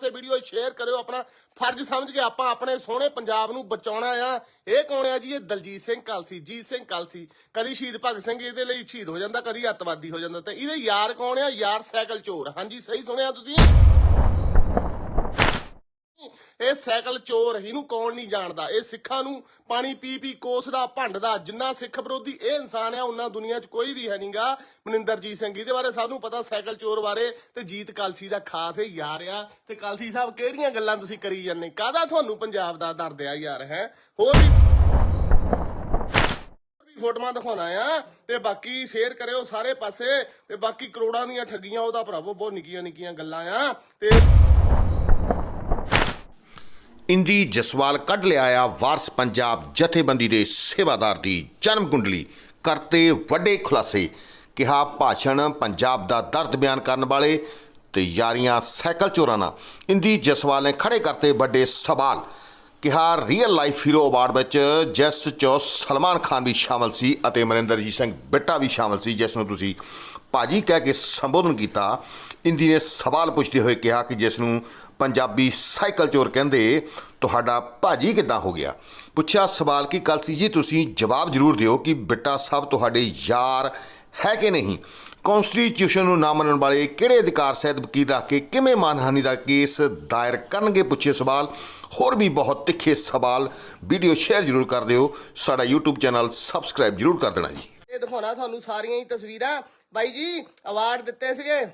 ਪਾਸੇ video share ਕਰਿਓ ਆਪਣਾ। ਫਰਜ਼ ਸਮਝ ਕੇ ਆਪਾਂ ਆਪਣੇ ਸੋਹਣੇ ਪੰਜਾਬ ਨੂੰ ਬਚਾਉਣਾ ਆ। ਇਹ ਕੌਣ ਆ ਜੀ? ਇਹ ਦਲਜੀਤ ਸਿੰਘ ਕਲਸੀ, ਜੀਤ ਸਿੰਘ ਕਲਸੀ। ਕਦੀ ਸ਼ਹੀਦ ਭਗਤ ਸਿੰਘ ਇਹਦੇ ਲਈ ਸ਼ਹੀਦ ਹੋ ਜਾਂਦਾ, ਕਦੀ ਅੱਤਵਾਦੀ ਹੋ ਜਾਂਦਾ। ਤੇ ਇਹਦੇ ਯਾਰ ਕੌਣ ਆ? ਯਾਰ ਸਾਈਕਲ ਚੋਰ। ਹਾਂਜੀ, ਸਹੀ ਸੁਣਿਆ ਤੁਸੀਂ? ਇਹ ਸਾਈਕਲ ਚੋਰ, ਇਹਨੂੰ ਕੌਣ ਨਹੀਂ ਜਾਣਦਾ? ਇਹ ਸਿੱਖਾਂ ਨੂੰ ਪਾਣੀ ਪੀ ਪੀ ਕੋਸਦਾ ਭੰਡਦਾ ਜਿੰਨਾ ਸਿੱਖ ਵਿਰੋਧੀ ਇਹ ਇਨਸਾਨ ਆ ਉਹਨਾਂ ਦੁਨੀਆ 'ਚ ਕੋਈ ਵੀ ਹੈ ਨਹੀਂਗਾ। ਮਨਿੰਦਰਜੀਤ ਸਿੰਘ, ਇਹਦੇ ਬਾਰੇ ਸਭ ਨੂੰ ਪਤਾ, ਸਾਈਕਲ ਚੋਰ ਬਾਰੇ ਤੇ ਜੀਤ ਕਲਸੀ ਦਾ ਖਾਸ ਇਹ ਯਾਰ ਆ। ਤੇ ਕਲਸੀ ਸਾਹਿਬ, ਕਿਹੜੀਆਂ ਗੱਲਾਂ ਤੁਸੀਂ ਕਰੀ ਜਾਂਦੇ? ਕਾਹਦਾ ਤੁਹਾਨੂੰ ਪੰਜਾਬ ਦਾ ਦਰਦ ਆ ਯਾਰ, ਹੈ? ਹੋਰ ਵੀ ਵੀ ਫੋਟੋਆਂ ਦਿਖਾਉਣਾ ਆ, ਤੇ ਬਾਕੀ ਸ਼ੇਅਰ ਕਰਿਓ ਸਾਰੇ ਪਾਸੇ, ਤੇ ਬਾਕੀ ਕਰੋੜਾਂ ਦੀਆਂ ਠੱਗੀਆਂ ਉਹਦਾ ਭਰਾਵੋ ਬਹੁਤ ਨਿੱਕੀਆਂ ਨਿੱਕੀਆਂ ਗੱਲਾਂ ਆ, ਤੇ ਇੰਦੀ ਜਸਵਾਲ ਕੱਢ ਲਿਆਇਆ ਵਾਰਸ ਪੰਜਾਬ ਜਥੇਬੰਦੀ ਦੇ ਸੇਵਾਦਾਰ ਦੀ ਜਨਮ ਕੁੰਡਲੀ। ਕਰਤੇ ਵੱਡੇ ਖੁਲਾਸੇ, ਕਿਹਾ ਭਾਸ਼ਣ ਪੰਜਾਬ ਦਾ ਦਰਦ ਬਿਆਨ ਕਰਨ ਵਾਲੇ ਤੇ ਯਾਰੀਆਂ ਸਾਈਕਲ ਚੋਰਾਂ ਨਾਲ। ਇੰਦੀ ਜਸਵਾਲ ਨੇ ਖੜੇ ਕਰਤੇ ਵੱਡੇ ਸਵਾਲ, ਕਿਹਾ ਰੀਅਲ ਲਾਈਫ ਹੀਰੋ ਅਵਾਰਡ ਵਿੱਚ ਜਿਸ 'ਚ ਸਲਮਾਨ ਖਾਨ ਵੀ ਸ਼ਾਮਲ ਸੀ ਅਤੇ ਮਨਿੰਦਰਜੀਤ ਸਿੰਘ ਬਿੱਟਾ ਵੀ ਸ਼ਾਮਲ ਸੀ, ਜਿਸ ਨੂੰ ਤੁਸੀਂ ਭਾਜੀ ਕਹਿ ਕੇ ਸੰਬੋਧਨ ਕੀਤਾ। ਇੰਦੀ ਨੇ ਸਵਾਲ ਪੁੱਛਦੇ ਹੋਏ ਕਿਹਾ ਕਿ ਜਿਸ ਨੂੰ ਪੰਜਾਬੀ ਸਾਈਕਲ ਚੋਰ ਕਹਿੰਦੇ, ਤੁਹਾਡਾ ਭਾਜੀ ਕਿੱਦਾਂ ਹੋ ਗਿਆ? ਪੁੱਛਿਆ ਸਵਾਲ ਕਿ ਕਲਸੀ ਜੀ? ਤੁਸੀਂ ਜਵਾਬ ਜ਼ਰੂਰ ਦਿਓ ਕਿ ਬਿੱਟਾ ਸਾਹਿਬ ਤੁਹਾਡੇ ਯਾਰ ਹੈ ਕਿ ਨਹੀਂ? ਕਨਸਟੀਟਿਊਸ਼ਨ ਨੂੰ ਨਾ ਮੰਨਣ ਵਾਲੇ ਕਿਹੜੇ ਅਧਿਕਾਰ ਸਹਿਤ ਵਕੀਲ ਰੱਖ ਕੇ ਕਿਵੇਂ ਮਾਨਹਾਨੀ ਦਾ ਕੇਸ ਦਾਇਰ ਕਰਨਗੇ? ਪੁੱਛੇ ਸਵਾਲ। ਹੋਰ ਵੀ ਬਹੁਤ ਤਿੱਖੇ ਸਵਾਲ ਵੀਡੀਓ ਸ਼ੇਅਰ ਜ਼ਰੂਰ ਕਰ ਦਿਓ। ਸਾਡਾ YouTube ਚੈਨਲ ਸਬਸਕ੍ਰਾਈਬ ਜ਼ਰੂਰ ਕਰ ਦੇਣਾ ਜੀ। ਇਹ ਦਿਖਾਉਣਾ ਤੁਹਾਨੂੰ ਸਾਰੀਆਂ ਹੀ ਤਸਵੀਰਾਂ। ਬਾਈ ਜੀ ਅਵਾਰਡ ਦਿੱਤੇ ਸੀਗੇ।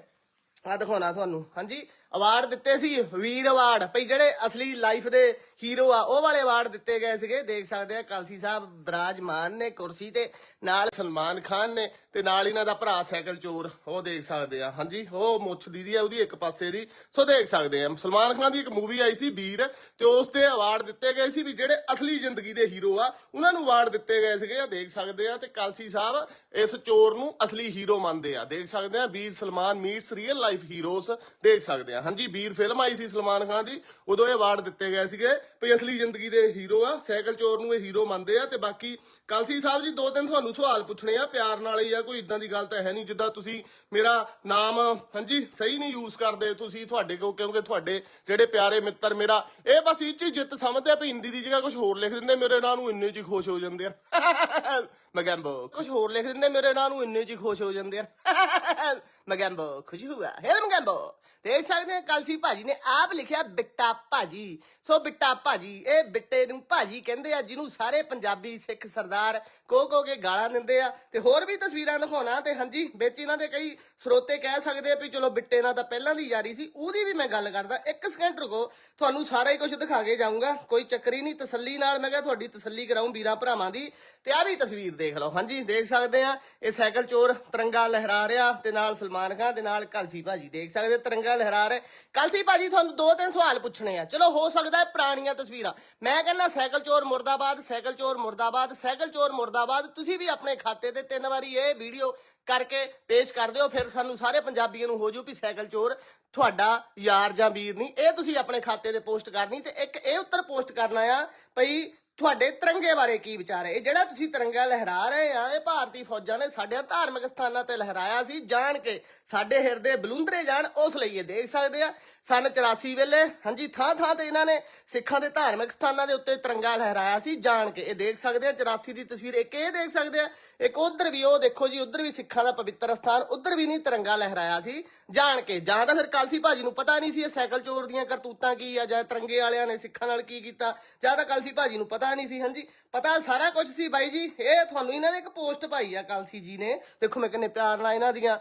ਆ ਦਿਖਾਉਣਾ ਤੁਹਾਨੂੰ। ਹਾਂਜੀ ਅਵਾਰਡ ਦਿੱਤੇ ਸੀ, ਵੀਰ ਅਵਾਰਡ ਭਈ ਜਿਹੜੇ ਅਸਲੀ ਲਾਈਫ ਦੇ ਹੀਰੋ ਆ, ਉਹ ਵਾਲੇ ਅਵਾਰਡ ਦਿੱਤੇ ਗਏ ਸੀਗੇ। ਦੇਖ ਸਕਦੇ ਆ, ਕਲਸੀ ਸਾਹਿਬ ਬਰਾਜਮਾਨ ਨੇ, ਕੁਰਸੀ ਤੇ ਨਾਲ ਸਲਮਾਨ ਖਾਨ ਨੇ ਤੇ ਨਾਲ ਇਹਨਾਂ ਦਾ ਭਰਾ ਸਾਈਕਲ ਚੋਰ, ਉਹ ਦੇਖ ਸਕਦੇ ਆ। ਹਾਂਜੀ, ਉਹ ਮੁੱਛ ਦੀਦੀ ਆ, ਉਹਦੀ ਇੱਕ ਪਾਸੇ ਦੀ। ਸੋ ਦੇਖ ਸਕਦੇ ਆ, ਸਲਮਾਨ ਖਾਨ ਦੀ ਇੱਕ ਮੂਵੀ ਆਈ ਸੀ, ਵੀਰ, ਤੇ ਉਸ ਤੇ ਅਵਾਰਡ ਦਿੱਤੇ ਗਏ ਸੀ ਵੀ ਜਿਹੜੇ ਅਸਲੀ ਜ਼ਿੰਦਗੀ ਦੇ ਹੀਰੋ ਆ, ਉਹਨਾਂ ਨੂੰ ਅਵਾਰਡ ਦਿੱਤੇ ਗਏ ਸੀਗੇ। ਆ ਦੇਖ ਸਕਦੇ ਆ ਤੇ ਕਲਸੀ ਸਾਹਿਬ ਇਸ ਚੋਰ ਨੂੰ ਅਸਲੀ ਹੀਰੋ ਮੰਨਦੇ ਆ। ਦੇਖ ਸਕਦੇ ਆ, Veer Salman meets real life heroes ਦੇਖ ਸਕਦੇ ਆ। ਹਾਂਜੀ, ਵੀਰ ਫਿਲਮ ਆਈ ਸੀ ਸਲਮਾਨ ਖਾਨ ਦੀ। ਉਦੋਂ ਇਹ ਅਵਾਰਡ ਦਿੱਤੇ ਗਏ ਸੀਗੇ ਵੀ ਅਸਲੀ ਜ਼ਿੰਦਗੀ ਦੇ ਹੀਰੋ ਆ, ਸਾਈਕਲ ਚੋਰ ਨੂੰ ਇਹ ਹੀਰੋ ਮੰਨਦੇ ਆ। ਤੇ ਬਾਕੀ ਕਲਸੀ ਸਾਹਿਬ ਜੀ, ਦੋ ਤਿੰਨ ਤੁਹਾਨੂੰ ਸਵਾਲ ਪੁੱਛਣੇ ਆ। ਪਿਆਰ ਨਾਲ ਹੀ ਆ, ਕੋਈ ਇਦਾਂ ਦੀ ਗੱਲ ਤਾਂ ਹੈ ਨਹੀਂ। ਜਿੱਦਾਂ ਤੁਸੀਂ ਮੇਰਾ ਨਾਮ, ਹਾਂਜੀ, ਸਹੀ ਨਹੀਂ ਯੂਜ਼ ਕਰਦੇ ਤੁਸੀਂ ਤੁਹਾਡੇ ਕੋ ਕਿਉਂਕਿ ਤੁਹਾਡੇ ਜਿਹੜੇ ਪਿਆਰੇ ਮਿੱਤਰ ਮੇਰਾ, ਇਹ ਬਸ ਇਹ ਚ ਜਿੱਤ ਸਮਝਦੇ ਆ ਵੀ ਹਿੰਦੀ ਦੀ ਜਗ੍ਹਾ ਕੁਝ ਹੋਰ ਲਿਖ ਦਿੰਦੇ, ਮੇਰੇ ਨਾਂ ਨੂੰ ਇੰਨੇ ਚ ਹੀ ਖੁਸ਼ ਹੋ ਜਾਂਦੇ ਆ। ਮਗੰਬੋ ਕੁਝ ਹੋਰ ਲਿਖ ਦਿੰਦੇ, ਮੇਰੇ ਨਾਂ ਨੂੰ ਇੰਨੇ ਚ ਹੀ ਖੁਸ਼ ਹੋ ਜਾਂਦੇ ਆ। ਮਗੰਬੋ ਖੁਸ਼ ਹੁਆ ਹੈ ਮਗੰਬੋ ਦੇਖ ਸਕਦੇ ਆ ਕਲਸੀ ਭਾਜੀ ਨੇ ਆਪ ਲਿਖਿਆ ਬਿੱਟਾ ਭਾਜੀ। ਸੋ ਬਿੱਟਾ ਭਾਜੀ, ਇਹ ਬਿੱਟੇ ਨੂੰ ਭਾਜੀ ਕਹਿੰਦੇ ਆ, ਜਿਹਨੂੰ ਸਾਰੇ ਪੰਜਾਬੀ ਸਿੱਖ ਸਰਦਾਰ ਕੋ ਕੋ ਕੇ ਗਾਲਾਂ ਦਿੰਦੇ ਆ। ਤੇ ਹੋਰ ਵੀ ਤਸਵੀਰਾਂ ਦਿਖਾਉਣਾ ਤੇ ਹਾਂਜੀ, ਵਿੱਚ ਇਹਨਾਂ ਦੇ ਕਈ ਸਰੋਤੇ ਕਹਿ ਸਕਦੇ ਆ ਵੀ ਚਲੋ ਬਿੱਟੇ ਨਾਲ ਤਾਂ ਪਹਿਲਾਂ ਦੀ ਯਾਰੀ ਸੀ, ਉਹਦੀ ਵੀ ਮੈਂ ਗੱਲ ਕਰਦਾ, ਇੱਕ ਸਕਿੰਟ ਰੁਕੋ, ਤੁਹਾਨੂੰ ਸਾਰਾ ਹੀ ਕੁਝ ਦਿਖਾ ਕੇ ਜਾਊਂਗਾ, ਕੋਈ ਚੱਕਰੀ ਨਹੀਂ, ਤਸੱਲੀ ਨਾਲ ਮੈਂ ਕਿਹਾ ਤੁਹਾਡੀ ਤਸੱਲੀ ਕਰਾਉਂ ਵੀਰਾਂ ਭਰਾਵਾਂ ਦੀ, ਤੇ ਆ ਵੀ ਤਸਵੀਰ ਦੇਖ ਲਓ, ਹਾਂਜੀ, ਦੇਖ ਸਕਦੇ ਆ, ਇਹ ਸਾਈਕਲ ਚੋਰ ਤਿਰੰਗਾ ਲਹਿਰਾ ਰਿਹਾ, ਤੇ ਨਾਲ ਸਲਮਾਨ ਖਾਨ, ਤੇ ਨਾਲ ਕਲਸੀ ਭਾਜੀ, ਦੇਖ ਸਕਦੇ ਤਿਰੰਗਾ ਲਹਿਰਾ ਰਿਹਾ ਕਲਸੀ ਭਾਜੀ ਤੁਹਾਨੂੰ ਦੋ ਤਿੰਨ ਸਵਾਲ ਪੁੱਛਣੇ ਆ। ਚਲੋ ਹੋ ਸਕਦਾ ਹੈ ਪੁਰਾਣੀਆਂ ਤਸਵੀਰਾਂ। ਮੈਂ ਕਹਿੰਦਾ ਸਾਈਕਲ ਚੋਰ ਮੁਰਦਾਬਾਦ, ਸਾਈਕਲ ਚੋਰ ਮੁਰਦਾਬਾਦ, ਸਾਈਕਲ ਚੋਰ ਮੁਰਦਾਬਾਦ। ਤੁਸੀਂ ਵੀ ਆਪਣੇ ਖਾਤੇ ਤੇ ਤਿੰਨ ਵਾਰੀ ਇਹ ਵੀਡੀਓ ਕਰਕੇ ਪੇਸ਼ ਕਰ ਦਿਓ, ਫਿਰ ਸਾਨੂੰ ਸਾਰੇ ਪੰਜਾਬੀਆਂ ਨੂੰ ਹੋ ਜੂ ਵੀ ਸਾਈਕਲ ਚੋਰ ਤੁਹਾਡਾ ਯਾਰ ਜਾਂ ਵੀਰ ਨਹੀਂ। ਇਹ ਤੁਸੀਂ ਆਪਣੇ ਖਾਤੇ ਤੇ ਪੋਸਟ ਕਰਨੀ ਤੇ ਇੱਕ ਇਹ ਉੱਤਰ ਪੋਸਟ ਕਰਨਾ ਆ, ਭਈ ਤੁਹਾਡੇ ਤਿਰੰਗੇ ਬਾਰੇ ਕੀ ਵਿਚਾਰ ਹੈ? ਇਹ ਜਿਹੜਾ ਤੁਸੀਂ ਤਿਰੰਗਾ ਲਹਿਰਾ ਰਹੇ ਆ, ਇਹ ਭਾਰਤੀ ਫੌਜਾਂ ਨੇ ਸਾਡੇ ਧਾਰਮਿਕ ਸਥਾਨਾਂ ਤੇ ਲਹਿਰਾਇਆ ਸੀ। ਜਾਣ ਕੇ ਸਾਡੇ ਹਿਰਦੇ ਬਲੁੰਦਰੇ ਜਾਣ, ਉਸ ਲਈ ਇਹ ਦੇਖ ਸਕਦੇ ਆ। ਸਨ 84 ਵੇਲੇ, ਹਾਂਜੀ ਥਾਂ ਥਾਂ ਤੇ ਇਹਨਾਂ ਨੇ ਸਿੱਖਾਂ ਦੇ ਧਾਰਮਿਕ ਸਥਾਨਾਂ ਦੇ ਉੱਤੇ ਤਿਰੰਗਾ ਲਹਿਰਾਇਆ ਸੀ। ਜਾਣ ਕੇ ਇਹ ਦੇਖ ਸਕਦੇ ਆ 84 ਦੀ ਤਸਵੀਰ ਇੱਕ ਇਹ ਦੇਖ ਸਕਦੇ ਆ, ਇੱਕ ਉਧਰ ਵੀ, ਉਹ ਦੇਖੋ ਜੀ, ਉਧਰ ਵੀ ਸਿੱਖਾਂ ਦਾ ਪਵਿੱਤਰ ਸਥਾਨ, ਉਧਰ ਵੀ ਨਹੀਂ ਤਿਰੰਗਾ ਲਹਿਰਾਇਆ ਸੀ। ਜਾਣ ਕੇ, ਜਾਂ ਤਾਂ ਫਿਰ ਕਲਸੀ ਭਾਜੀ ਨੂੰ ਪਤਾ ਨਹੀਂ ਸੀ ਇਹ ਸਾਈਕਲ ਚੋਰ ਦੀਆਂ ਕਰਤੂਤਾਂ ਕੀ ਆ, ਜਾਂ ਤਿਰੰਗੇ ਵਾਲਿਆਂ ਨੇ ਸਿੱਖਾਂ ਨਾਲ ਕੀ ਕੀਤਾ, ਜਾਂ ਤਾਂ ਕਲਸੀ ਭਾਜੀ ਨੂੰ ਪਤਾ ਨਹੀਂ ਸੀ, ਹਾਂਜੀ। ਪਤਾ ਸਾਰਾ ਕੁਝ ਸੀ ਬਾਈ ਜੀ। ਇਹ ਤੁਹਾਨੂੰ ਇਹਨਾਂ ਨੇ ਇੱਕ ਪੋਸਟ ਪਾਈ ਆ ਕਲਸੀ ਜੀ ਨੇ। ਦੇਖੋ ਮੈਂ ਕਿੰਨੇ ਪਿਆਰ ਨਾਲ ਇਹਨਾਂ ਦੀਆਂ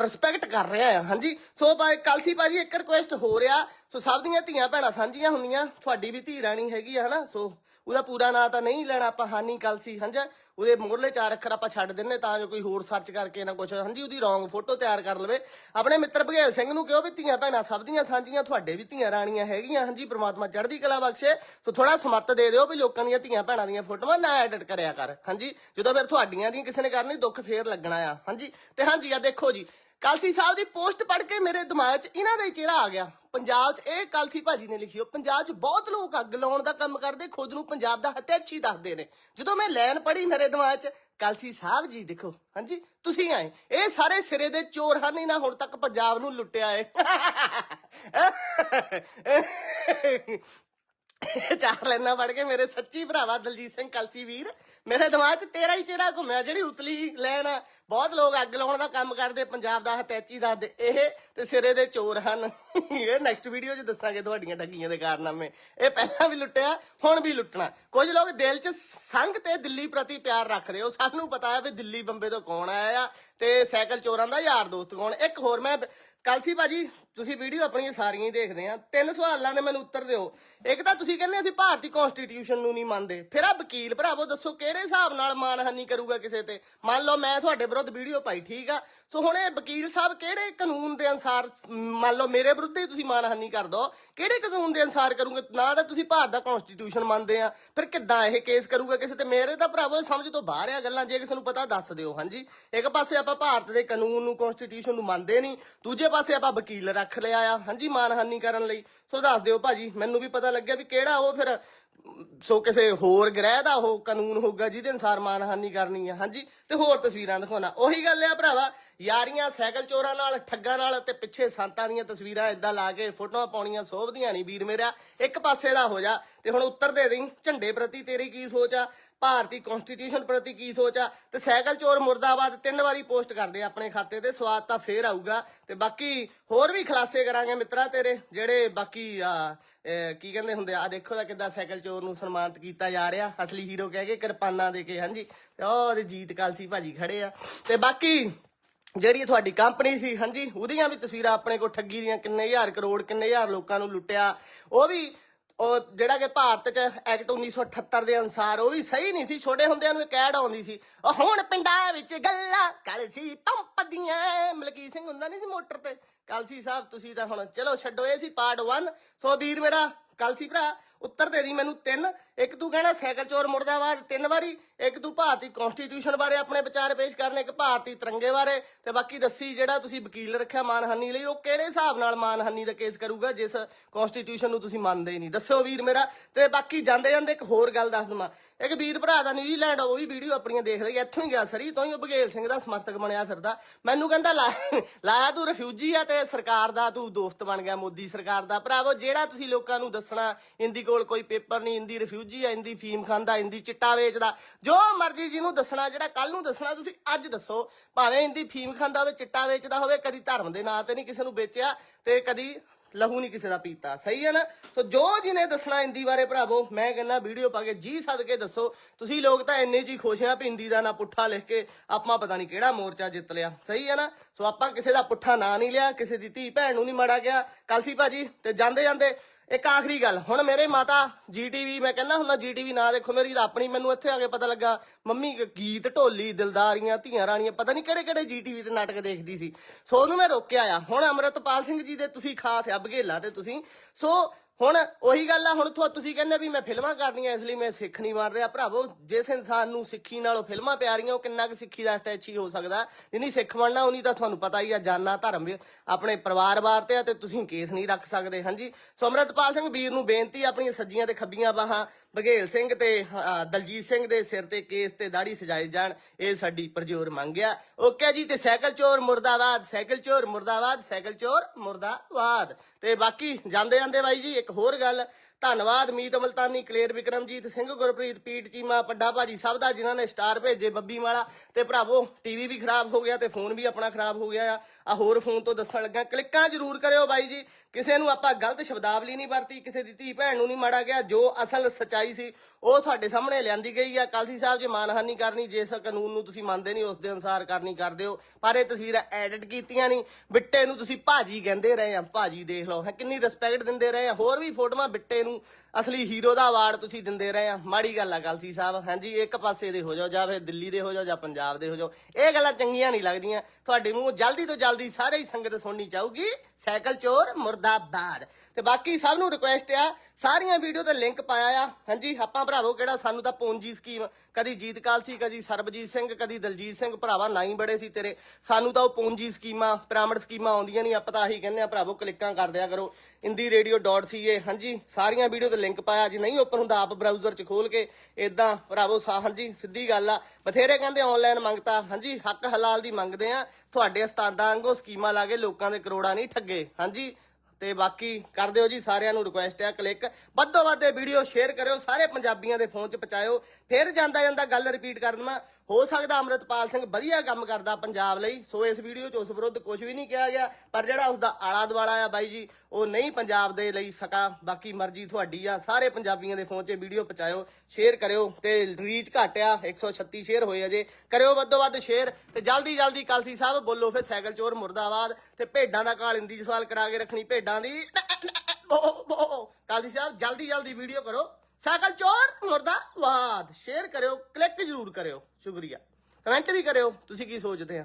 ਰਿਸਪੈਕਟ ਕਰ ਰਿਹਾ ਆ, ਹਾਂਜੀ। ਸੋ ਬਾਈ ਕਲਸੀ ਭਾਜੀ, ਇੱਕ ਰਿਕੁਐਸਟ ਹੋ ਰਿਹਾ। ਸੋ ਸਭ ਦੀਆਂ ਧੀਆਂ ਭੈਣਾਂ ਸਾਂਝੀਆਂ ਹੁੰਦੀਆਂ, ਤੁਹਾਡੀ ਵੀ ਧੀ ਰਾਣੀ ਹੈਗੀ ਆ, ਹਨਾ? ਸੋ ਉਹਦਾ ਪੂਰਾ ਨਾਂ ਤਾਂ ਨਹੀਂ ਲੈਣਾ ਆਪਾਂ, ਹਾਨੀ ਕਲਸੀ ਹਾਂਜੀ ਉਹਦੇ ਮੋਰਲੇ ਚਾਰ ਅੱਖਰ ਆਪਾਂ ਛੱਡ ਦਿੰਨੇ ਤਾਂ ਜੋ ਕੋਈ ਹੋਰ ਸਰਚ ਕਰਕੇ ਨਾ ਕੁਛ। ਹਾਂਜੀ ਉਹਦੀ ਰੋਂਗ ਫੋਟੋ ਤਿਆਰ ਕਰ ਲਵੇ। ਆਪਣੇ ਮਿੱਤਰ ਬਘੇਲ ਸਿੰਘ ਨੂੰ ਕਿਹਾ ਵੀ ਧੀਆਂ ਭੈਣਾਂ, ਸਭ ਦੀਆਂ ਸਾਂਝੀਆਂ, ਤੁਹਾਡੇ ਵੀ ਧੀਆਂ ਰਾਣੀਆਂ ਹੈਗੀਆਂ। ਹਾਂਜੀ ਪ੍ਰਮਾਤਮਾ ਚੜ੍ਹਦੀ ਕਲਾ ਬਖਸ਼ੇ। ਸੋ ਥੋੜਾ ਸਮੱਤ ਦੇ ਦਿਓ ਵੀ ਲੋਕਾਂ ਦੀਆਂ ਧੀਆਂ ਭੈਣਾਂ ਦੀਆਂ ਫੋਟੋਆਂ ਨਾ ਐਡਿਟ ਕਰਿਆ ਕਰ। ਹਾਂਜੀ ਜਦੋਂ ਫਿਰ ਤੁਹਾਡੀਆਂ ਦੀਆਂ ਕਿਸੇ ਨੇ ਕਰਨੀ ਦੁੱਖ ਫੇਰ ਲੱਗਣਾ ਆ। ਹਾਂਜੀ ਤੇ ਹਾਂਜੀ ਆ ਦੇਖੋ ਜੀ ਕਲਸੀ ਸਾਹਿਬ ਦੀ ਪੋਸਟ ਪੜ੍ਹ ਕੇ ਮੇਰੇ ਦਿਮਾਗ 'ਚ ਇਹਨਾਂ ਦਾ ਹੀ ਚਿਹਰਾ ਆ ਗਿਆ। ਪੰਜਾਬ 'ਚ ਇਹ ਕਲਸੀ ਭਾਜੀ ਨੇ ਲਿਖੀ ਹੋ ਪੰਜਾਬ 'ਚ ਬਹੁਤ ਲੋਕ ਅੱਗ ਲਾਉਣ ਦਾ ਕੰਮ ਕਰਦੇ, ਖੁਦ ਨੂੰ ਪੰਜਾਬ ਦਾ ਹਤਿਆਚੀ ਦੱਸਦੇ ਨੇ। ਜਦੋਂ ਮੈਂ ਲੈਣ ਪੜ੍ਹੀ ਮੇਰੇ ਦਿਮਾਗ 'ਚ, ਕਲਸੀ ਸਾਹਿਬ ਜੀ ਦੇਖੋ, ਹਾਂਜੀ, ਤੁਸੀਂ ਆਏ, ਇਹ ਸਾਰੇ ਸਿਰੇ ਦੇ ਚੋਰ ਹਨ, ਇਹਨਾਂ ਹੁਣ ਤੱਕ ਪੰਜਾਬ ਨੂੰ ਲੁੱਟਿਆ ਏ। ਚਾਰ ਲੈਣਾ ਪੜ ਕੇ ਮੇਰੇ ਸੱਚੀ ਭਰਾਵਾ ਦਲਜੀਤ ਸਿੰਘ ਕਲਸੀ ਵੀਰ, ਮੇਰੇ ਦਿਮਾਗ 'ਚ ਤੇਰਾ ਹੀ ਚਿਹਰਾ ਘੁੰਮਿਆ, ਜਿਹੜੀ ਉਤਲੀ ਲੈਣ ਆ। ਬਹੁਤ ਲੋਕ ਅੱਗ ਲਾਉਣ ਦਾ ਕੰਮ ਕਰਦੇ, ਪੰਜਾਬ ਦਾ ਹਤੈਚੀ ਦੱਸਦੇ ਇਹ ਤੇ ਸਿਰੇ ਦੇ ਚੋਰ ਹਨ। ਇਹ ਨੈਕਸਟ ਵੀਡੀਓ 'ਚ ਦੱਸਾਂਗੇ ਤੁਹਾਡੀਆਂ ਠੱਗੀਆਂ ਦੇ ਕਾਰਨਾਮੇ। ਇਹ ਪਹਿਲਾਂ ਵੀ ਲੁੱਟਿਆ, ਹੁਣ ਵੀ ਲੁੱਟਣਾ। ਕੁਝ ਲੋਕ ਦਿਲ 'ਚ ਸੰਘ ਤੇ ਦਿੱਲੀ ਪ੍ਰਤੀ ਪਿਆਰ ਰੱਖਦੇ ਹੋ। ਸਾਨੂੰ ਪਤਾ ਹੈ ਵੀ ਦਿੱਲੀ ਬੰਬੇ ਤੋਂ ਕੌਣ ਆਇਆ ਆ ਤੇ ਸਾਈਕਲ ਚੋਰਾਂ ਦਾ ਯਾਰ ਦੋਸਤ ਕੌਣ। ਇੱਕ ਹੋਰ ਮੈਂ ਕਲਸੀ ਭਾਜੀ, ਤੁਸੀਂ ਵੀਡੀਓ ਆਪਣੀਆਂ ਸਾਰੀਆਂ ਹੀ ਦੇਖਦੇ ਆ। ਤਿੰਨ ਸਵਾਲਾਂ ਦੇ ਮੈਨੂੰ ਉੱਤਰ ਦਿਓ। ਇੱਕ ਤਾਂ ਤੁਸੀਂ ਕਹਿੰਦੇ ਅਸੀਂ ਭਾਰਤੀ ਕਨਸਟੀਟਿਊਸ਼ਨ ਨੂੰ ਨਹੀਂ ਮੰਨਦੇ। ਫਿਰ ਆ ਵਕੀਲ ਭਰਾਵੋ, ਦੱਸੋ ਕਿਹੜੇ ਹਿਸਾਬ ਨਾਲ ਮਾਨਹਾਨੀ ਕਰੂਗਾ ਕਿਸੇ ਤੇ? ਮੰਨ ਲਓ ਮੈਂ ਤੁਹਾਡੇ ਵਿਰੁੱਧ ਵੀਡੀਓ ਪਾਈ, ਠੀਕ ਆ? ਸੋ ਹੁਣ ਇਹ ਵਕੀਲ ਸਾਹਿਬ ਕਿਹੜੇ ਕਾਨੂੰਨ ਦੇ ਅਨਸਾਰ, ਮੰਨ ਲਓ ਮੇਰੇ ਵਿਰੁੱਧ ਹੀ ਤੁਸੀਂ ਮਾਨਹਾਨੀ ਕਰ ਦੋ, ਕਿਹੜੇ ਕਾਨੂੰਨ ਦੇ ਅਨਸਾਰ ਕਰੂਗੇ? ਨਾ ਤਾਂ ਤੁਸੀਂ ਭਾਰਤ ਦਾ ਕਨਸਟੀਟਿਊਸ਼ਨ ਮੰਨਦੇ ਆ। ਫਿਰ ਕਿੱਦਾਂ ਇਹ ਕੇਸ ਕਰੂਗਾ ਕਿਸੇ ਤੇ? ਮੇਰੇ ਤਾਂ ਭਰਾਵੋ, ਸਮਝ ਤੋਂ ਬਾਹਰ ਆ ਗੱਲਾਂ, ਜੇ ਕਿਸੇ ਨੂੰ ਪਤਾ ਦੱਸ ਦਿਓ, ਹਾਂਜੀ। ਇੱਕ ਪਾਸੇ ਆਪਾਂ ਭਾਰਤ ਦੇ ਕਾਨੂੰਨ ਨੂੰ ਕਨਸਟੀਟਿਊਸ਼ਨ ਨੂੰ ਮੰਨਦੇ ਨਹੀਂ, ਦੂਜੇ ਪਾਸੇ ਆਪਾਂ ਵਕੀਲ ਰੱਖ ਲਿਆ ਆ। ਹਾਂਜੀ, ਮਾਨਹਾਨੀ ਕਰਨ ਲਈ। ਸੋ ਦੱਸ ਦਿਓ ਭਾਜੀ, ਮੈਨੂੰ ਵੀ ਪਤਾ ਲੱਗਿਆ ਵੀ ਕਿਹੜਾ ਉਹ ਫਿਰ ਸੋ ਕਿਸੇ ਹੋਰ ਗ੍ਰਹਿ ਦਾ ਉਹ ਕਾਨੂੰਨ ਹੋਊਗਾ, ਜਿਹਦੇ ਅਨਸਾਰ ਮਾਨਹਾਨੀ ਕਰਨੀ ਆ। ਹਾਂਜੀ, ਤੇ ਹੋਰ ਤਸਵੀਰਾਂ ਦਿਖਾਉਣਾ। ਉਹੀ ਗੱਲ ਆ ਭਰਾਵਾ, ਯਾਰੀਆਂ ਸਾਈਕਲ ਚੋਰਾਂ ਨਾਲ, ਠੱਗਾਂ ਨਾਲ ਤੇ ਪਿੱਛੇ ਸੰਤਾਂ ਦੀਆਂ ਤਸਵੀਰਾਂ ਇਦਾਂ ਲਾ ਕੇ ਫੋਟੋਆਂ ਪਾਉਣੀਆਂ ਸੋਭਦੀਆਂ ਨਹੀਂ, ਵੀਰ ਮੇਰਾ। ਇੱਕ ਪਾਸੇ ਦਾ ਹੋ ਜਾ, ਤੇ ਹੁਣ ਉੱਤਰ ਦੇ ਦੇਈਂ, ਝੰਡੇ ਪ੍ਰਤੀ ਤੇਰੀ ਕੀ ਸੋਚ ਆ? ਭਾਰਤੀ ਕਨਸਟੀਟਿਊਸ਼ਨ ਪ੍ਰਤੀ ਕੀ ਸੋਚ ਆ? ਤੇ ਸਾਈਕਲ ਚੋਰ ਮੁਰਦਾਬਾਦ ਤਿੰਨ ਵਾਰੀ ਪੋਸਟ ਕਰਦੇ ਆਪਣੇ ਖਾਤੇ ਤੇ, ਸਵਾਦ ਤਾਂ ਫੇਰ ਆਊਗਾ। ਤੇ ਬਾਕੀ ਹੋਰ ਵੀ ਖਲਾਸੇ ਕਰਾਂਗੇ ਮਿੱਤਰਾ ਤੇਰੇ, ਜਿਹੜੇ ਬਾਕੀ, ਆ ਕੀ ਕਹਿੰਦੇ ਹੁੰਦੇ ਆ? ਆਹ ਦੇਖੋ ਤਾਂ ਕਿੱਦਾਂ ਸਾਈਕਲ ਚੋਰ ਨੂੰ ਸਨਮਾਨਿਤ ਕੀਤਾ ਜਾ ਰਿਹਾ। ਅਸਲੀ ਹੀਰੋ ਕਹਿ ਕੇ ਕਿਰਪਾਨਾਂ ਦੇ ਕੇ, ਹਾਂਜੀ। ਤੇ ਉਹ ਉਹਦੇ ਜੀਤ ਕਾਲਸੀ ਭਾਜੀ ਖੜੇ ਆ। ਤੇ ਬਾਕੀ ਜਿਹੜੀ ਤੁਹਾਡੀ ਕੰਪਨੀ ਸੀ, ਹਾਂਜੀ, ਉਹਦੀਆਂ ਵੀ ਤਸਵੀਰਾਂ ਆਪਣੇ ਕੋਲ ਠੱਗੀ ਦੀਆਂ, ਕਿੰਨੇ ਹਜ਼ਾਰ ਕਰੋੜ, ਕਿੰਨੇ ਹਜ਼ਾਰ ਲੋਕਾਂ ਨੂੰ ਲੁੱਟਿਆ। ਉਹ ਵੀ ਉਹ ਜਿਹੜਾ ਕਿ ਭਾਰਤ ਚ ਐਕਟ 1978 ਦੇ ਅਨਸਾਰ ਉਹ ਵੀ ਸਹੀ ਨਹੀਂ ਸੀ, ਛੋਟੇ ਹੁੰਦਿਆਂ ਨੂੰ ਇੱਕ ਐਡ ਆਉਂਦੀ ਸੀ। ਉਹ ਹੁਣ ਪਿੰਡਾਂ ਵਿੱਚ ਗੱਲਾਂ ਕਲਸੀ ਪੰਪ ਦੀਆਂ। ਮਲਕੀਤ ਸਿੰਘ ਹੁੰਦਾ ਨਹੀਂ ਸੀ ਮੋਟਰ ਤੇ। ਕਲਸੀ ਸਾਹਿਬ, ਤੁਸੀਂ ਤਾਂ ਹੁਣ ਚਲੋ ਛੱਡੋ, ਇਹ ਸੀ ਪਾਰਟ 1 ਸੋ ਵੀਰ ਮੇਰਾ ਕਲਸੀ ਭਰਾ। ਉੱਤਰ ਦੇ ਦੀ ਮੈਨੂੰ ਤਿੰਨ, ਇੱਕ ਤੂੰ ਕਹਿਣਾ ਸਾਈਕਲ ਚੋਰ ਮੁਰਦਾਬਾਦ ਤਿੰਨ ਵਾਰੀ, ਇੱਕ ਤੂੰ ਭਾਰਤੀ ਕਨਸਟੀਟਿਊਸ਼ਨ ਬਾਰੇ ਆਪਣੇ ਵਿਚਾਰ ਪੇਸ਼ ਕਰਨੇ, ਇੱਕ ਭਾਰਤੀ ਤਿਰੰਗੇ ਬਾਰੇ, ਤੇ ਬਾਕੀ ਦੱਸੀ ਜਿਹੜਾ ਤੁਸੀਂ ਵਕੀਲ ਰੱਖਿਆ ਮਾਨਹਾਨੀ ਲਈ, ਉਹ ਕਿਹੜੇ ਹਿਸਾਬ ਨਾਲ ਮਾਨਹਾਨੀ ਦਾ ਕੇਸ ਕਰੂਗਾ ਜਿਸ ਕਨਸਟੀਟਿਊਸ਼ਨ ਨੂੰ ਤੁਸੀਂ ਮੰਨਦੇ ਹੀ ਨਹੀਂ। ਦੱਸਿਓ ਵੀਰ ਮੇਰਾ, ਤੇ ਬਾਕੀ ਜਾਂਦੇ ਜਾਂਦੇ ਇੱਕ ਹੋਰ ਗੱਲ ਦੱਸ ਦਵਾਂ। ਇੱਕ ਵੀਰ ਭਰਾ ਦਾ ਨਿਊਜ਼ੀਲੈਂਡ, ਉਹ ਵੀ ਵੀਡੀਓ ਆਪਣੀਆਂ ਦੇਖਦਾ ਹੀ ਇੱਥੋਂ ਹੀ ਗਿਆ ਸਰੀ, ਤੋਂ ਹੀ ਉਹ ਬਘੇਲ ਸਿੰਘ ਦਾ ਸਮਰਥਕ ਬਣਿਆ ਫਿਰਦਾ। ਮੈਨੂੰ ਕਹਿੰਦਾ, ਲਾ, ਲਾਇਆ ਤੂੰ ਰਿਫਿਊਜੀ ਆ ਤੇ ਸਰਕਾਰ ਦਾ ਤੂੰ ਦੋਸਤ ਬਣ ਗਿਆ, ਮੋਦੀ ਸਰਕਾਰ ਦਾ। ਭਰਾਵੋ, ਜਿਹੜਾ ਤੁਸੀਂ ਲੋਕਾਂ ਨੂੰ ਦੱਸਣਾ, ਇੰਦੀ ਕੋਲ ਕੋਈ ਪੇਪਰ ਨਹੀਂ, ਇੰਦੀ ਰਿਫਿਊਜੀ ਆ, ਇੰਦੀ ਫੀਮ ਖਾਂਦਾ, ਇੰਦੀ ਚਿੱਟਾ ਵੇਚਦਾ। ਜੋ ਮਰਜ਼ੀ ਜਿਹਨੂੰ ਦੱਸਣਾ, ਜਿਹੜਾ ਕੱਲ ਨੂੰ ਦੱਸਣਾ, ਤੁਸੀਂ ਅੱਜ ਦੱਸੋ। ਭਾਵੇਂ ਇੰਦੀ ਫੀਮ ਖਾਂਦਾ ਹੋਵੇ, ਚਿੱਟਾ ਵੇਚਦਾ ਹੋਵੇ, ਕਦੀ ਧਰਮ ਦੇ ਨਾਂ ਤੇ ਨਹੀਂ ਕਿਸੇ ਨੂੰ ਵੇਚਿਆ ਤੇ ਕਦੀ ਲਹੂ ਨਹੀਂ ਕਿਸੇ ਦਾ ਪੀਤਾ। ਸਹੀ ਹੈ ਨਾ? ਸੋ ਜੋ ਜਿਹਨੇ ਦੱਸਣਾ ਹਿੰਦੀ ਬਾਰੇ ਭਰਾਵੋ, ਮੈਂ ਕਹਿੰਦਾ ਵੀਡੀਓ ਪਾ ਕੇ ਜੀ ਸਦਕੇ ਦੱਸੋ। ਤੁਸੀਂ ਲੋਕ ਤਾਂ ਇੰਨੇ ਜੀ ਖੁਸ਼ ਆ ਵੀ ਹਿੰਦੀ ਦਾ ਨਾ ਪੁੱਠਾ ਲਿਖ ਕੇ ਆਪਾਂ ਪਤਾ ਨਹੀਂ ਕਿਹੜਾ ਮੋਰਚਾ ਜਿੱਤ ਲਿਆ। ਸਹੀ ਹੈ ਨਾ? ਸੋ ਆਪਾਂ ਕਿਸੇ ਦਾ ਪੁੱਠਾ ਨਾਂ ਨਹੀਂ ਲਿਆ, ਕਿਸੇ ਦੀ ਧੀ ਭੈਣ ਨੂੰ ਨਹੀਂ ਮਾੜਾ ਗਿਆ ਕਲਸੀ ਭਾਜੀ, ਤੇ ਜਾਂਦੇ ਜਾਂਦੇ ਇੱਕ ਆਖਰੀ ਗੱਲ, ਹੁਣ ਮੇਰੇ ਮਾਤਾ ਜੀਟੀਵੀ ਮੈਂ ਕਹਿੰਦਾ ਹੁੰਦਾ ਜੀਟੀਵੀ ਨਾ ਦੇਖੋ ਮੇਰੀ ਤਾਂ ਆਪਣੀ, ਮੈਨੂੰ ਇੱਥੇ ਆ ਕੇ ਪਤਾ ਲੱਗਾ, ਮੰਮੀ ਗੀਤ ਢੋਲੀ, ਦਿਲਦਾਰੀਆਂ, ਧੀਆਂ ਰਾਣੀਆਂ, ਪਤਾ ਨਹੀਂ ਕਿਹੜੇ ਕਿਹੜੇ ਜੀਟੀਵੀ ਤੇ ਨਾਟਕ ਦੇਖਦੀ ਸੀ। ਸੋ ਉਹਨੂੰ ਮੈਂ ਰੋਕਿਆ ਆ। ਹੁਣ ਅਮਰਤਪਾਲ ਸਿੰਘ ਜੀ ਦੇ ਤੁਸੀਂ ਖਾਸ ਆ, ਬਘੇਲਾ ਤੇ ਤੁਸੀਂ। ਸੋ ਹੁਣ ਉਹੀ ਗੱਲ ਆ ਹੁਣ ਤੁਹਾ- ਤੁਸੀਂ ਕਹਿੰਦੇ ਵੀ ਮੈਂ ਫਿਲਮਾਂ ਕਰਨੀਆਂ ਇਸ ਲਈ ਮੈਂ ਸਿੱਖ ਨਹੀਂ ਮੰਨ ਰਿਹਾ। ਭਰਾਵੋ ਜਿਸ ਇਨਸਾਨ ਨੂੰ ਸਿੱਖੀ ਨਾਲੋਂ ਫਿਲਮਾਂ ਪਿਆਰੀਆਂ ਉਹ ਕਿੰਨਾ ਕੁ ਸਿੱਖੀ ਦਾ ਅੱਛੀ ਹੋ ਸਕਦਾ। ਜਿੰਨੀ ਸਿੱਖ ਬਣਨਾ ਉਨੀ ਤਾਂ ਤੁਹਾਨੂੰ ਪਤਾ ਹੀ ਆ ਜਾਨਾ ਧਰਮ ਵੀ ਆਪਣੇ ਪਰਿਵਾਰ ਵਾਰ ਤੇ ਆ ਤੇ ਤੁਸੀਂ ਕੇਸ ਨਹੀਂ ਰੱਖ ਸਕਦੇ ਹਾਂਜੀ? ਸੋ ਅਮਰਤਪਾਲ ਸਿੰਘ ਵੀਰ ਨੂੰ ਬੇਨਤੀ ਆ, ਆਪਣੀਆਂ ਸੱਜੀਆਂ ਤੇ ਖੱਬੀਆਂ ਬਾਹਾਂ। ਬਘੇਲ ਸਿੰਘ ਤੇ ਦਲਜੀਤ ਸਿੰਘ ਦੇ ਸਿਰ ਤੇ ਕੇਸ ਤੇ ਦਾੜੀ ਸਜਾਏ ਜਾਣ, ਇਹ ਸਾਡੀ ਪ੍ਰਜੋਰ ਆ। ਓਕੇ ਜੀ, ਤੇ ਸਾਈਕਲ ਚੋਰ ਮੁਰਦਾਬਾਦ, ਸਾਈਕਲ ਚੋਰ ਮੁਰਦਾਬਾਦ, ਸਾਈਕਲ ਚੋਰ ਮੁਰਦਾਬਾਦ। ਤੇ ਬਾਕੀ ਜਾਂਦੇ ਜਾਂਦੇ ਬਾਈ ਜੀ, ਇੱਕ ਹੋਰ ਗੱਲ ਧੰਨਵਾਦ, ਮੀਤ ਮਲਤਾਨੀ ਕਲੇਰ ਵਿਕਰਮਜੀਤ ਸਿੰਘ, ਗੁਰਪ੍ਰੀਤ, ਪੀਟ, ਚੀਮਾ, ਪੱਡਾ ਭਾਜੀ ਸਭ ਦਾ ਜਿਨ੍ਹਾਂ ਨੇ ਸਟਾਰ ਭੇਜੇ ਬੱਬੀ ਵਾਲਾ ਤੇ ਭਰਾਵੋ ਟੀਵੀ ਵੀ ਖਰਾਬ ਹੋ ਗਿਆ ਤੇ ਫੋਨ ਵੀ ਆਪਣਾ ਖਰਾਬ ਹੋ ਗਿਆ ਆ। ਆ ਹੋਰ ਫੋਨ ਤੋਂ ਦੱਸਣ ਲੱਗਾ ਕਲਿੱਕਾਂ ਜ਼ਰੂਰ ਕਰਿਓ ਬਾਈ ਜੀ। ਕਿਸੇ ਨੂੰ ਆਪਾਂ ਗਲਤ ਸ਼ਬਦਾਵਲੀ ਨਹੀਂ ਵਰਤੀ, ਕਿਸੇ ਦੀ ਧੀ ਭੈਣ ਨੂੰ ਨਹੀਂ ਮਾੜਾ ਗਿਆ ਜੋ ਅਸਲ ਸਚਾਈ ਸੀ, ਉਹ ਤੁਹਾਡੇ ਸਾਹਮਣੇ ਲਿਆਂਦੀ ਗਈ ਆ। ਕਾਲਸੀ ਸਾਹਿਬ, ਜੇ ਮਾਨਹਾਨੀ ਕਰਨੀ ਜਿਸ ਕਾਨੂੰਨ ਨੂੰ ਤੁਸੀਂ ਮੰਨਦੇ ਨਹੀਂ, ਉਸ ਦੇ ਅਨੁਸਾਰ ਕਰਨੀ ਕਰਦੇ ਹੋ। ਪਰ ਇਹ ਤਸਵੀਰਾਂ ਐਡਿਟ ਕੀਤੀਆਂ ਨਹੀਂ। ਬਿੱਟੇ ਨੂੰ ਤੁਸੀਂ ਭਾਜੀ ਕਹਿੰਦੇ ਰਹੇ ਆ। ਭਾਜੀ ਦੇਖ ਲਓ, ਹੈ, ਕਿੰਨੀ ਰਿਸਪੈਕਟ ਦਿੰਦੇ ਰਹੇ ਆ। ਹੋਰ ਵੀ ਫੋਟੋਆਂ ਬਿੱਟੇ ਨੂੰ ਅਸਲੀ ਹੀਰੋ ਦਾ ਅਵਾਰਡ ਤੁਸੀਂ ਦਿੰਦੇ ਰਹੇ ਆ। ਮਾੜੀ ਗੱਲ ਆ ਕਾਲਸੀ ਸਾਹਿਬ। ਹਾਂਜੀ, ਇੱਕ ਪਾਸੇ ਦੇ ਹੋ ਜਾਓ, ਜਾਂ ਫਿਰ ਦਿੱਲੀ ਦੇ ਹੋ ਜਾਓ, ਜਾਂ ਪੰਜਾਬ ਦੇ ਹੋ ਜਾਓ। ਇਹ ਗੱਲਾਂ ਚੰਗੀਆਂ ਨਹੀਂ ਲੱਗਦੀਆਂ। ਤੁਹਾਡੇ ਮੂੰਹ ਜਲਦੀ ਤੋਂ ਜਲਦੀ ਸਾਰੇ ਹੀ ਸੰਗਤ ਸੁਣਨੀ ਚਾਹੂਗੀ। ਸਾਈਕਲ ਚੋਰ ਮੁਰਦਾਬਾਦ। ਤੇ ਬਾਕੀ ਸਭ ਨੂੰ ਰਿਕੁਐਸਟ ਆ, ਸਾਰੀਆਂ ਵੀਡੀਓ ਤੇ ਲਿੰਕ ਪਾਇਆ ਆ। ਹਾਂਜੀ, ਆਪਾਂ ਭਰਾਵੋ, ਕਿਹੜਾ ਸਾਨੂੰ ਤਾਂ ਪੂੰਜੀ ਸਕੀਮ ਕਦੀ ਜੀਤ ਕਾਲਸੀ ਕਦੀ ਸਰਬਜੀਤ ਸਿੰਘ, ਕਦੀ ਦਲਜੀਤ ਸਿੰਘ। ਭਰਾਵਾ ਨਾ ਹੀ ਬੜੇ ਸੀ ਤੇਰੇ। ਸਾਨੂੰ ਤਾਂ ਉਹ ਪੂੰਜੀ ਸਕੀਮਾਂ ਪਿਰਾਮਿਡ ਸਕੀਮਾਂ ਆਉਂਦੀਆਂ ਨਹੀਂ। ਆਪਾਂ ਤਾਂ ਆਹੀ ਕਹਿੰਦੇ ਆ, ਭਰਾਵੋ, ਕਲਿੱਕਾਂ ਕਰ ਦਿਆ ਕਰੋ। indiradio.ca ਹਾਂਜੀ, ਸਾਰੀਆਂ ਵੀਡੀਓ ਤੇ ਲਿੰਕ ਪਾਇਆ ਜੇ, ਨਹੀਂ ਓਪਨ ਹੁੰਦਾ, ਆਪ ਬਰਾਊਜ਼ਰ 'ਚ ਖੋਲ ਕੇ ਇਦਾਂ ਭਰਾਵੋ, ਸਾ, ਹਾਂਜੀ, ਸਿੱਧੀ ਗੱਲ ਆ। ਬਥੇਰੇ ਕਹਿੰਦੇ ਆਨਲਾਈਨ ਮੰਗਤਾ, ਹਾਂਜੀ, ਹੱਕ ਹਲਾਲ ਦੀ ਮੰਗਦੇ ਆ। ਤੁਹਾਡੇ ਉਸਤਾਦਾਂ ਵਾਂਗੋ ਸਕੀਮਾਂ ਲਾ ਕੇ ਲੋਕਾਂ ਦੇ ਕਰੋੜਾਂ ਨਹੀਂ ਠੱਗੇ, ਹਾਂਜੀ। ਤੇ ਬਾਕੀ ਕਰ ਦਿਓ ਜੀ, ਸਾਰਿਆਂ ਨੂੰ ਰਿਕੁਐਸਟ ਹੈ ਕਲਿੱਕ ਵੱਧੋ ਵੱਧ ਇਹ ਵੀਡੀਓ ਸ਼ੇਅਰ ਕਰਿਓ, ਸਾਰੇ ਪੰਜਾਬੀਆਂ ਦੇ ਫੋਨ 'ਚ ਪਹੁੰਚਾਇਓ। ਫਿਰ ਜਾਂਦਾ ਜਾਂਦਾ ਗੱਲ ਰਿਪੀਟ ਕਰ ਦਵਾਂ ਹੋ ਸਕਦਾ ਅਮਰਤਪਾਲ ਸਿੰਘ ਵਧੀਆ ਕੰਮ ਕਰਦਾ ਪੰਜਾਬ ਲਈ ਸੋ ਇਸ ਵੀਡੀਓ 'ਚ ਉਸ ਵਿਰੁੱਧ ਕੁਝ ਵੀ ਨਹੀਂ ਕਿਹਾ ਗਿਆ ਪਰ ਜਿਹੜਾ ਉਸ ਦਾ ਆਲਾ ਦੁਆਲਾ ਆ ਬਾਈ ਜੀ ਉਹ ਨਹੀਂ ਪੰਜਾਬ ਦੇ ਲਈ ਸਕਾ ਬਾਕੀ ਮਰਜ਼ੀ ਤੁਹਾਡੀ ਆ ਸਾਰੇ ਪੰਜਾਬੀਆਂ ਦੇ ਫੋਨ 'ਚ ਵੀਡੀਓ ਪਹੁੰਚਾਇਓ ਸ਼ੇਅਰ ਕਰਿਓ ਤੇ ਰੀਚ ਘੱਟ ਆ 136 ਸ਼ੇਅਰ ਹੋਏ ਅਜੇ ਕਰਿਓ ਵੱਧੋ ਵੱਧ ਸ਼ੇਅਰ ਤੇ ਜਲਦੀ ਜਲਦੀ ਕਲਸੀ ਸਾਹਿਬ ਬੋਲੋ ਫਿਰ ਸਾਈਕਲ ਚੋਰ ਮੁਰਦਾਬਾਦ ਤੇ ਭੇਡਾਂ ਦਾ ਕਾਲ ਇੰਦੀ ਸਵਾਲ ਕਰਾ ਕੇ ਰੱਖਣੀ ਭੇਡਾਂ ਦੀ ਕਾਲਸੀ ਸਾਹਿਬ ਜਲਦੀ ਜਲਦੀ ਵੀਡੀਓ ਕਰੋ ਸਾਈਕਲ ਚੋਰ, ਮੁਰਦਾਬਾਦ। ਸ਼ੇਅਰ ਕਰਿਓ, ਕਲਿੱਕ ਜ਼ਰੂਰ ਕਰਿਓ। ਸ਼ੁਕਰੀਆ। ਕਮੈਂਟ ਵੀ ਕਰਿਓ, ਤੁਸੀਂ ਕੀ ਸੋਚਦੇ ਆ?